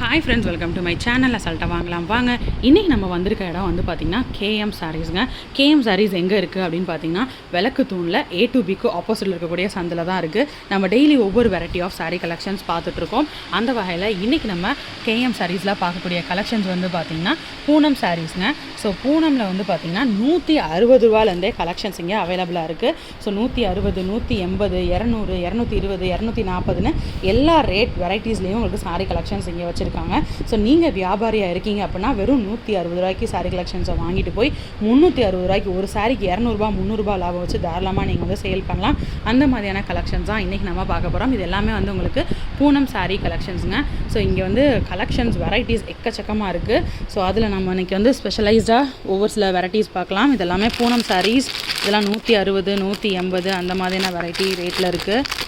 Hi friends welcome to my channel அசால்ட்டாக வாங்கலாம். வாங்க. இன்றைக்கி நம்ம வந்திருக்க இடம் வந்து பார்த்திங்கன்னா கேஎம் சாரீஸுங்க கேஎம் சாரீஸ் எங்கே இருக்குது அப்படின்னு பார்த்தீங்கன்னா விளக்கு தூணில் ஏ டு பிக்கு ஆப்போசிட்டில் இருக்கக்கூடிய சந்தில் தான் இருக்குது நம்ம டெய்லி ஒவ்வொரு வெரைட்டி ஆஃப் சாரீ கலெக்ஷன்ஸ் பார்த்துட்ருக்கோம் அந்த வகையில் இன்றைக்கி நம்ம கேஎம் சாரீஸில் பார்க்கக்கூடிய கலெக்ஷன்ஸ் வந்து பார்த்திங்கன்னா பூனம் சாரீஸுங்க ஸோ பூனமில் வந்து பார்த்திங்கன்னா நூற்றி அறுபது ரூபாலேருந்தே கலெக்ஷன்ஸ் இங்கே அவைலபிளாக இருக்குது ஸோ நூற்றி அறுபது நூற்றி எண்பது இரநூறு இரநூத்தி இருபது இரநூத்தி நாற்பதுன்னு எல்லா ரேட் வெரைட்டிஸ்லேயும் உங்களுக்கு சாரீ கலெக்ஷன்ஸ் இங்கே வச்சுருக்காங்க ஸோ நீங்கள் வியாபாரியாக இருக்கீங்க அப்படின்னா வெறும் நூற்றி அறுபது ரூபாய்க்கு சாரீ கலெக்ஷன்ஸை வாங்கிட்டு போய் முந்நூற்றி அறுபது ரூபாய்க்கு ஒரு சாரிக்கு இரநூறுபா முந்நூறுபா லாபம் வச்சு தாராளமாக நீங்கள் வந்து சேல் பண்ணலாம். அந்த மாதிரியான கலெக்ஷன்ஸ் தான் இன்றைக்கி நம்ம பார்க்க போகிறோம் இது எல்லாமே வந்து உங்களுக்கு பூனம் சாரீ கலெக்ஷன்ஸுங்க ஸோ இங்கே வந்து கலெக்ஷன்ஸ் வெரைட்டிஸ் எக்கச்சக்கமாக இருக்குது ஸோ அதில் நம்ம இன்றைக்கி வந்து ஸ்பெஷலைஸ்டாக ஒவ்வொரு சில வெரைட்டிஸ் பார்க்கலாம். இது எல்லாமே பூனம் சாரீஸ் இதெல்லாம் நூற்றி அறுபது நூற்றி எண்பது அந்த மாதிரியான வெரைட்டி ரேட்டில் இருக்குது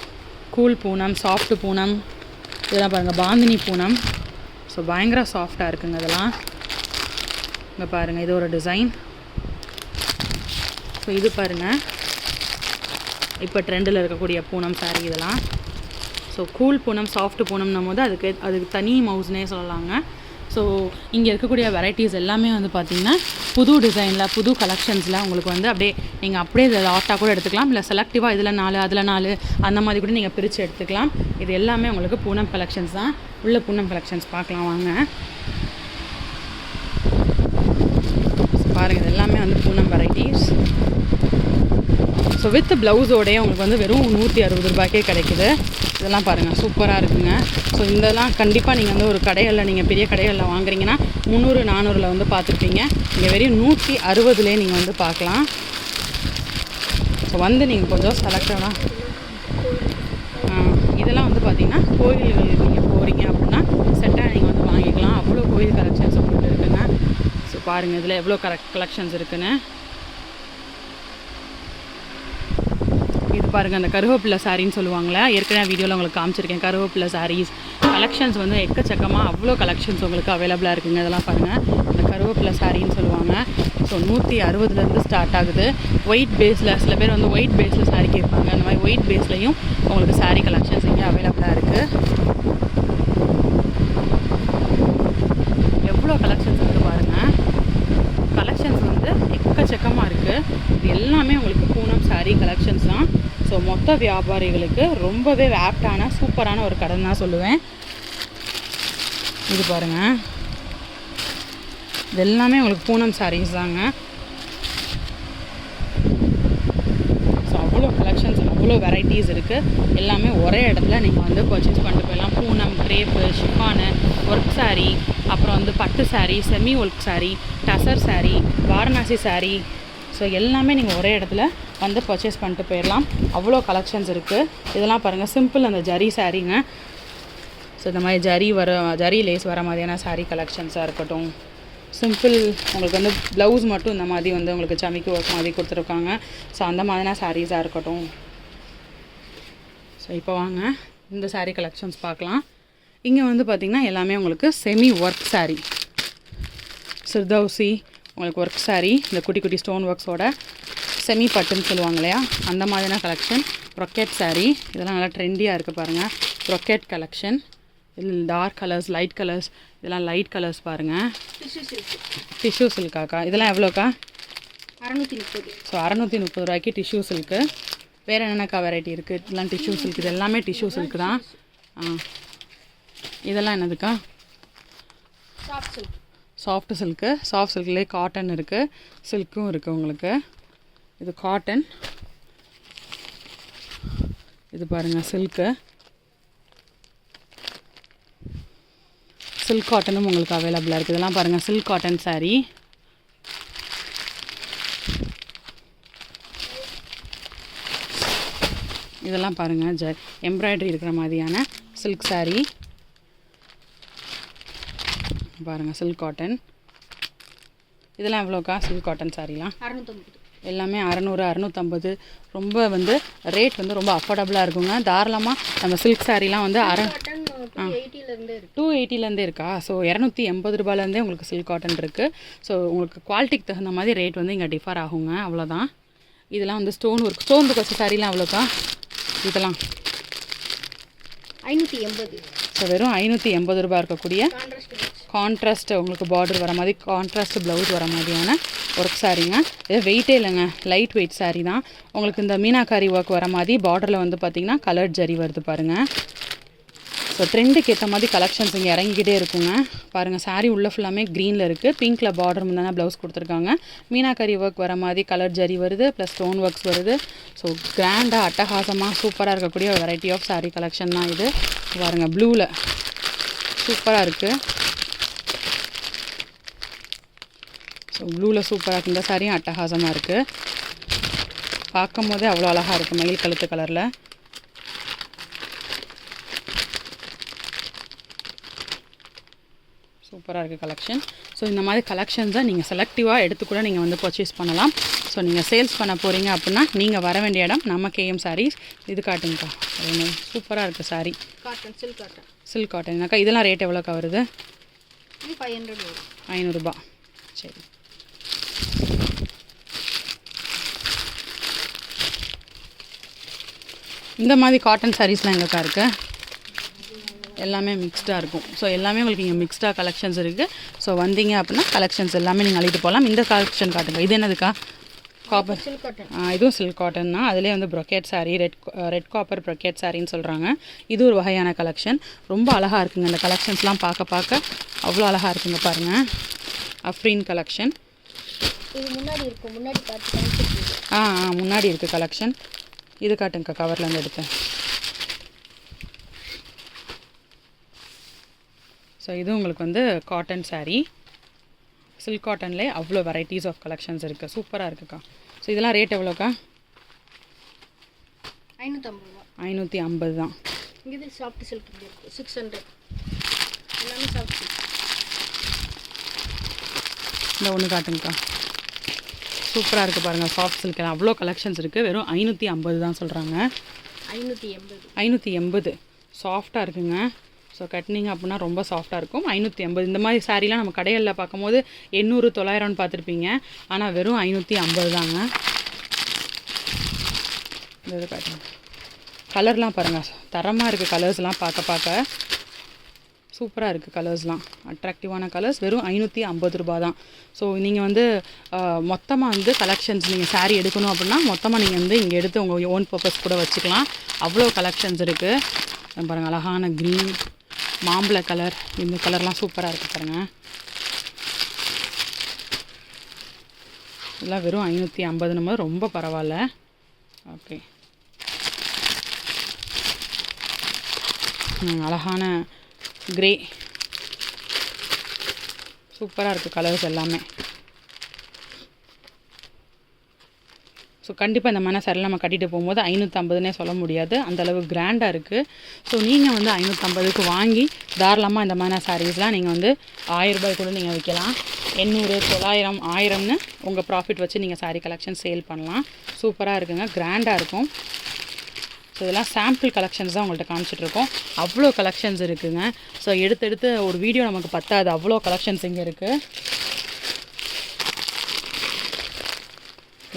கூல் பூனம் சாஃப்ட் பூனம். இதெல்லாம் பாருங்கள் பாந்தினி பூனம். ஸோ பயங்கர சாஃப்டாக இருக்குங்க இதெல்லாம். இங்கே பாருங்கள் இது ஒரு டிசைன் ஸோ இது பாருங்கள் இப்போ ட்ரெண்டில் இருக்கக்கூடிய பூனம் saree இதெல்லாம். ஸோ கூல் பூனம் சாஃப்ட் பூனம்னும் போது அதுக்கு அதுக்கு தனி மவுஸ்னே சொல்லலாங்க. ஸோ இங்கே இருக்கக்கூடிய வெரைட்டிஸ் எல்லாமே வந்து பார்த்திங்கன்னா புது டிசைனில் புது கலெக்ஷன்ஸில் உங்களுக்கு வந்து அப்படியே நீங்கள் அப்படியே இதில் ஆர்ட்டாக கூட எடுத்துக்கலாம். இல்லை செலக்டிவாக இதில் நாலு அதில் நாலு அந்த மாதிரி கூட நீங்கள் பிரித்து எடுத்துக்கலாம். இது எல்லாமே உங்களுக்கு பூனம் கலெக்ஷன்ஸ் தான். உள்ள பூனம் கலெக்ஷன்ஸ் பார்க்கலாம் வாங்க. பாருங்கள் இது எல்லாமே வந்து பூனம் வெரைட்டிஸ் ஸோ வித் ப்ளவுஸோடய உங்களுக்கு வந்து வெறும் நூற்றி அறுபது ரூபாய்க்கே கிடைக்குது. இதெல்லாம் பாருங்கள் சூப்பராக இருக்குங்க. ஸோ இதெல்லாம் கண்டிப்பாக நீங்கள் வந்து ஒரு கடைகளில் நீங்கள் பெரிய கடைகளில் வாங்குறீங்கன்னா முந்நூறு நானூறில் வந்து பார்த்துருப்பீங்க இங்கே வெறும் நூற்றி அறுபதுலேயே நீங்கள் வந்து பார்க்கலாம் ஸோ வந்து நீங்கள் கொஞ்சம் செலக்டடாக இதெல்லாம் வந்து பார்த்தீங்கன்னா கோயில்கள் நீங்கள் போகிறீங்க அப்படின்னா செட்டாக நீங்கள் வந்து வாங்கிக்கலாம். அவ்வளோ கோயில் கலெக்ஷன்ஸ் உங்களுக்கு இருக்குங்க. ஸோ பாருங்கள் இதில் எவ்வளோ கலெக் கலெக்ஷன்ஸ் இருக்குன்னு. பாருங்கள் அந்த கருவேப்பிலை சாரின்னு சொல்லுவாங்களே ஏற்கனவே வீடியோவில் உங்களுக்கு காமிச்சிருக்கேன். கருவேப்பிலை சாரீஸ். கலெக்ஷன்ஸ் வந்து எக்கச்சக்கமாக அவ்வளோ கலெக்ஷன்ஸ் உங்களுக்கு அவைலபிளாக இருக்குங்க. இதெல்லாம் பாருங்கள் அந்த கருவேப்பிலை சாரின்னு சொல்லுவாங்க. ஸோ நூற்றி அறுபதுலேருந்து ஸ்டார்ட் ஆகுது. ஒயிட் பேஸில் சில பேர் வந்து ஒயிட் பேஸில் சாரீ கேட்பாங்க. அந்த மாதிரி ஒயிட் பேஸ்லையும் உங்களுக்கு சாரீ கலெக்ஷன்ஸ் இங்கே அவைலபிளாக இருக்குது எவ்வளோ கலெக்ஷன்ஸ் இருக்குது பாருங்கள் கலெக்ஷன்ஸ் வந்து எக்கச்சக்கமாக இருக்குது இது எல்லாமே உங்களுக்கு பூனம் சாரீ கலெக்ஷன்ஸ் தான். ஸோ மொத்த வியாபாரிகளுக்கு ரொம்பவே ஆப்டான சூப்பரான ஒரு கடன் தான் சொல்லுவேன். இது பாருங்கள் இது எல்லாமே உங்களுக்கு பூனம் சாரீஸ் தாங்க. ஸோ அவ்வளோ கலெக்ஷன்ஸ் அவ்வளோ வெரைட்டிஸ் இருக்குது எல்லாமே ஒரே இடத்துல நீங்கள் வந்து பர்ச்சேஸ் பண்ணிட்டு போயிடலாம். Poonam crepe chiffon work sari அப்புறம் வந்து பட்டு sari semi work sari tussar sari Varanasi sari so எல்லாமே நீங்கள் ஒரே இடத்துல வந்து பர்ச்சேஸ் பண்ணிட்டு போயிடலாம் அவ்வளோ கலெக்ஷன்ஸ் இருக்குது இதெல்லாம் பாருங்கள் சிம்பிள் அந்த ஜரி சாரீங்க. ஸோ இந்த மாதிரி ஜரி வர ஜரி லேஸ் வர மாதிரியான சாரீ கலெக்ஷன்ஸாக இருக்கட்டும். சிம்பிள் உங்களுக்கு வந்து ப்ளவுஸ் மட்டும் இந்த மாதிரி வந்து உங்களுக்கு சமைக்கு ஒர்க் மாதிரி கொடுத்துருக்காங்க. ஸோ அந்த மாதிரியான சாரீஸாக இருக்கட்டும். ஸோ இப்போ வாங்க. இந்த சாரீ கலெக்ஷன்ஸ் பார்க்கலாம். இங்கே வந்து பார்த்திங்கன்னா எல்லாமே உங்களுக்கு செமி ஒர்க் சாரீ சிர்தௌசி உங்களுக்கு ஒர்க் saree இந்த குட்டி குட்டி ஸ்டோன் ஒர்க்ஸோட செமி பட்டுன்னு சொல்லுவாங்க இல்லையா? அந்த மாதிரியான கலெக்ஷன் ப்ரொக்கெட் saree இதெல்லாம் நல்லா ட்ரெண்டியாக இருக்குது பாருங்கள் ப்ரொக்கெட் கலெக்ஷன் இதில் டார்க் கலர்ஸ் லைட் கலர்ஸ் இதெல்லாம் லைட் கலர்ஸ் பாருங்கள் டிஷ்யூ சில்காக்கா இதெல்லாம் எவ்வளோக்கா? அறநூற்றி முப்பது. ஸோ அறநூற்றி முப்பது ரூபாய்க்கு டிஷ்யூ சில்க்கு வேறு என்னென்னக்கா வெரைட்டி இருக்குது இதெல்லாம் டிஷ்யூ சில்க் இது எல்லாமே டிஷ்யூ சில்க் தான். ஆ. இதெல்லாம் என்னதுக்கா? Soft silk soft silk soft சில்க்லேயே cotton இருக்குது சில்க்கும் இருக்குது உங்களுக்கு. இது காட்டன் இது பாருங்கள் சில்க்கு சில்க் காட்டனும் உங்களுக்கு அவைலபிளாக இருக்குது இதெல்லாம் பாருங்கள் சில்க் காட்டன் சாரீ இதெல்லாம் பாருங்கள் ஜ எம்ப்ராய்டரி இருக்கிற மாதிரியான சில்க் சாரீ பாருங்கள் சில்க் காட்டன் இதெல்லாம் எவ்வளோக்கா சில்க் காட்டன் சாரீலாம் அறநூற்றம்பது எல்லாமே அறநூறு அறநூற்றம்பது ரொம்ப வந்து ரேட் வந்து ரொம்ப அஃபோர்டபுளாக இருக்குங்க. தாராளமாக நம்ம சில்க் சாரீலாம் வந்து அற டூ எயிட்டிலேருந்தே இருக்கு. ஸோ இரநூத்தி எண்பது ரூபாயிலேருந்தே உங்களுக்கு சில்க் காட்டன் இருக்குது ஸோ உங்களுக்கு குவாலிட்டிக்கு தகுந்த மாதிரி ரேட் வந்து இங்கே டிஃபர் ஆகுங்க. அவ்வளோதான் இதெல்லாம் வந்து ஸ்டோன் ஒர்க் ஸ்டோன் ஒர்க் வச்ச சாரீலாம் எவ்வளோக்கா இதெல்லாம். ஐநூற்றி எண்பது. ஸோ வெறும் ஐநூற்றி எண்பது ரூபாய் இருக்கக்கூடிய கான்ட்ராஸ்ட் உங்களுக்கு பார்டர் வர மாதிரி கான்ட்ராஸ்ட் ப்ளவுஸ் வர மாதிரியான ஒர்க் சாரீங்க இது வெயிட்டே இல்லைங்க லைட் வெயிட் சாரீ தான். உங்களுக்கு இந்த மீனாக்காரி ஒர்க் வர மாதிரி பார்டரில் வந்து பார்த்திங்கன்னா கலர் ஜரி வருது பாருங்கள் ஸோ ட்ரெண்டுக்கு ஏற்ற மாதிரி கலெக்ஷன்ஸ் இங்கே இறங்கிக்கிட்டே இருக்குங்க. பாருங்கள் சாரீ உள்ளே ஃபுல்லாமே க்ரீனில் இருக்குது பிங்க்கில் பார்டர் முந்தான ப்ளவுஸ் கொடுத்துருக்காங்க. மீனாக்கரி ஒர்க் வர மாதிரி கலர் ஜரி வருது ப்ளஸ் ஸ்டோன் ஒர்க்ஸ் வருது. ஸோ கிராண்டாக அட்டகாசமாக சூப்பராக இருக்கக்கூடிய வெரைட்டி ஆஃப் சாரீ கலெக்ஷன் தான் இது. பாருங்கள் ப்ளூவில் சூப்பராக இருக்குது ஸோ ப்ளூவில் சூப்பராக இருக்குது இந்த சாரியும் அட்டகாசமாக இருக்குது பார்க்கும் போதே அவ்வளோ அழகாக இருக்குது மயில் கழுத்து கலரில் சூப்பராக இருக்குது கலெக்ஷன் ஸோ இந்த மாதிரி கலெக்ஷன்ஸை நீங்கள் செலக்டிவாக எடுத்து கூட நீங்கள் வந்து பர்ச்சேஸ் பண்ணலாம். ஸோ நீங்கள் சேல்ஸ் பண்ண போகிறீங்க அப்படின்னா நீங்கள் வர வேண்டிய இடம் நம்ம கேஎம் சாரீஸ் இது காட்டுங்கக்கா அது சூப்பராக இருக்குது sari cotton silk cotton silk காட்டன்னாக்கா இதெல்லாம் ரேட் எவ்வளோக்கா வருது? ஃபைவ் ஹண்ட்ரட் ஐநூறுரூபா சரி. இந்த மாதிரி காட்டன் சாரீஸ்லாம் எங்கக்கா இருக்கு? எல்லாமே மிக்ஸ்டாக இருக்கும். ஸோ எல்லாமே உங்களுக்கு இங்கே மிக்ஸ்டாக கலெக்ஷன்ஸ் இருக்குது ஸோ வந்தீங்க அப்படின்னா கலெக்ஷன்ஸ் எல்லாமே நீங்கள் அள்ளிட்டு போகலாம் இந்த கலெக்ஷன் காட்டுங்க. இது என்னதுக்கா? காப்பர் சில்க் காட்டன் இதுவும் சில்க் காட்டன் தான். அதிலே வந்து brocade saree red red copper brocade சாரின்னு சொல்கிறாங்க இது ஒரு வகையான கலெக்ஷன் ரொம்ப அழகாக இருக்குங்க. இந்த கலெக்ஷன்ஸ்லாம் பார்க்க பார்க்க அவ்வளோ அழகாக இருக்குங்க பாருங்கள் அஃப்ரீன் கலெக்ஷன் இது முன்னாடி காமிச்சிருக்கு ஆ ஆ முன்னாடி இருக்குது கலெக்ஷன் இது காட்டுங்க கவர்லேருந்து எடுத்தேன். ஸோ இது உங்களுக்கு வந்து காட்டன் saree. சில்க் காட்டன்லேயே அவ்வளோ வெரைட்டிஸ் ஆஃப் கலெக்ஷன்ஸ் இருக்குது சூப்பராக இருக்குக்கா. ஸோ இதெல்லாம் ரேட் எவ்வளோக்கா? ஐநூற்றம்பது ரூபா ஐநூற்றி ஐம்பது தான் இது சாஃப்ட் சில்க் இருக்கும் சிக்ஸ் ஹண்ட்ரட் எல்லாமே சாஃப்ட் இந்த ஒன்று காட்டுங்கக்கா. சூப்பராக இருக்குது பாருங்கள் சாஃப்ட் சில்க் அவ்வளோ கலெக்ஷன்ஸ் இருக்குது வெறும் ஐநூற்றி ஐம்பது தான் சொல்கிறாங்க ஐநூற்றி எண்பது. ஐநூற்றி எண்பது. சாஃப்டாக இருக்குங்க. ஸோ கட்டினீங்க அப்படின்னா ரொம்ப சாஃப்டாக இருக்கும். ஐநூற்றி எண்பது இந்த மாதிரி சாரீலாம் நம்ம கடைகளில் பார்க்கும்போது எண்ணூறு தொள்ளாயிரம்னு பார்த்துருப்பீங்க. ஆனால் வெறும் ஐநூற்றி ஐம்பது தாங்க. இந்த இது காட்டுங்க கலர்லாம் பாருங்கள் தரமாக இருக்குது கலர்ஸ்லாம் பார்க்க பார்க்க. சூப்பராக இருக்குது கலர்ஸ்லாம் அட்ராக்டிவான கலர்ஸ் வெறும் ஐநூற்றி ஐம்பது ரூபா தான் ஸோ நீங்கள் வந்து மொத்தமாக வந்து கலெக்ஷன்ஸ் நீங்கள் சாரீ எடுக்கணும் அப்படின்னா மொத்தமாக நீங்கள் வந்து இங்கே எடுத்து உங்கள் ஓன் பர்பஸ் கூட வச்சுக்கலாம். அவ்வளோ கலெக்ஷன்ஸ் இருக்குது பாருங்கள் அழகான க்ரீன் மாம்பழ கலர் இந்த கலர்லாம் சூப்பராக இருக்குது பாருங்கள் இதெல்லாம் வெறும் ஐநூற்றி ஐம்பதுன்னு போது ரொம்ப பரவாயில்ல. ஓகே அழகான கிரே சூப்பராக இருக்குது கலர்ஸ் எல்லாமே. ஸோ கண்டிப்பாக இந்த மாதிரி சரியில் நம்ம கட்டிட்டு போகும்போது ஐநூற்றம்பதுனே சொல்ல முடியாது. அந்தளவு கிராண்டாக இருக்குது ஸோ நீங்கள் வந்து ஐநூற்றம்பதுக்கு வாங்கி தாராளமாக இந்த மாதிரி சாரீஸ்லாம் நீங்கள் வந்து ஆயிரரூபாய் கூட நீங்கள் விற்கலாம் எண்ணூறு தொள்ளாயிரம் ஆயிரம்னு உங்கள் ப்ராஃபிட் வச்சு நீங்கள் சாரீ கலெக்ஷன் சேல் பண்ணலாம். சூப்பராக இருக்குங்க. கிராண்டாக இருக்கும். ஸோ இதெல்லாம் சாம்பிள் கலெக்ஷன்ஸ் தான் உங்கள்கிட்ட காமிச்சிட்ருக்கோம். அவ்வளோ கலெக்ஷன்ஸ் இருக்குங்க. ஸோ எடுத்து எடுத்து ஒரு வீடியோ நமக்கு பத்தாது. அவ்வளோ கலெக்ஷன்ஸ் இங்கே இருக்குது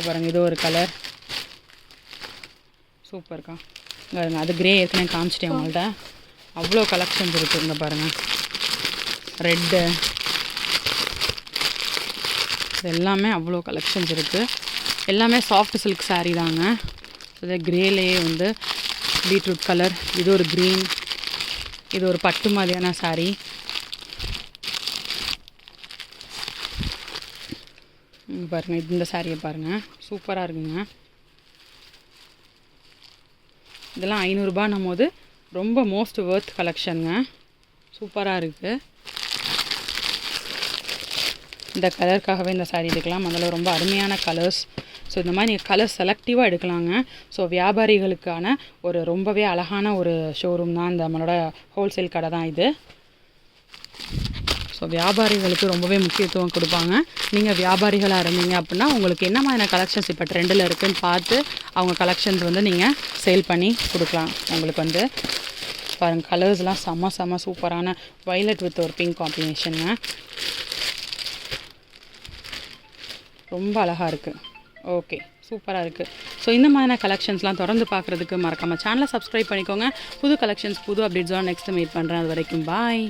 பாருங்கள் இது ஒரு கலர் சூப்பர்க்கா இருக்கா பாருங்க அது கிரே ஏற்கனவே காமிச்சிட்டேன் உங்கள்கிட்ட அவ்வளோ கலெக்ஷன்ஸ் இருக்குதுங்க பாருங்கள் ரெட்டு இது எல்லாமே அவ்வளோ கலெக்ஷன்ஸ் இருக்குது எல்லாமே சாஃப்ட் சில்க் சாரீ தாங்க. இது கிரேலேயே வந்து பீட்ரூட் கலர். இது ஒரு க்ரீன். இது ஒரு பட்டு மாதிரியான சாரீ பாருங்கள் இது இந்த சாரியை பாருங்கள் சூப்பராக இருக்குங்க. இதெல்லாம் ஐநூறுரூபான்னும் போது ரொம்ப மோஸ்ட் ஒர்த் கலெக்ஷனுங்க சூப்பராக இருக்குது இந்த கலருக்காகவே இந்த saree எடுக்கலாம். அதில் ரொம்ப அருமையான கலர்ஸ் ஸோ இந்த மாதிரி நீங்கள் கலர் செலக்டிவாக எடுக்கலாங்க. ஸோ வியாபாரிகளுக்கான ஒரு ரொம்பவே அழகான ஒரு ஷோரூம் தான் இந்த நம்மளோட ஹோல்சேல் கடை தான் இது. ஸோ வியாபாரிகளுக்கு ரொம்பவே முக்கியத்துவம் கொடுப்பாங்க. நீங்கள் வியாபாரிகளாக இருந்தீங்க அப்படின்னா உங்களுக்கு என்ன மாதிரியான கலெக்ஷன்ஸ் இப்போ ட்ரெண்டில் இருக்குதுன்னு பார்த்து அவங்க கலெக்ஷன்ஸ் வந்து நீங்கள் சேல் பண்ணி கொடுக்கலாம். உங்களுக்கு வந்து பாருங்கள் கலர்ஸ்லாம் செம்ம செம்ம சூப்பரான வைலட் வித் ஒரு பிங்க் காம்பினேஷனுங்க ரொம்ப அழகாக இருக்குது ஓகே சூப்பராக இருக்குது ஸோ இந்த மாதிரியான கலெக்ஷன்ஸ்லாம் தொடர்ந்து பார்க்குறதுக்கு மறக்காமல் சேனலை சப்ஸ்கிரைப் பண்ணிக்கோங்க. புது கலெக்ஷன்ஸ் புது அப்டேட்ஸோட நெக்ஸ்ட் மீட் பண்ணுறேன் அது வரைக்கும் பாய்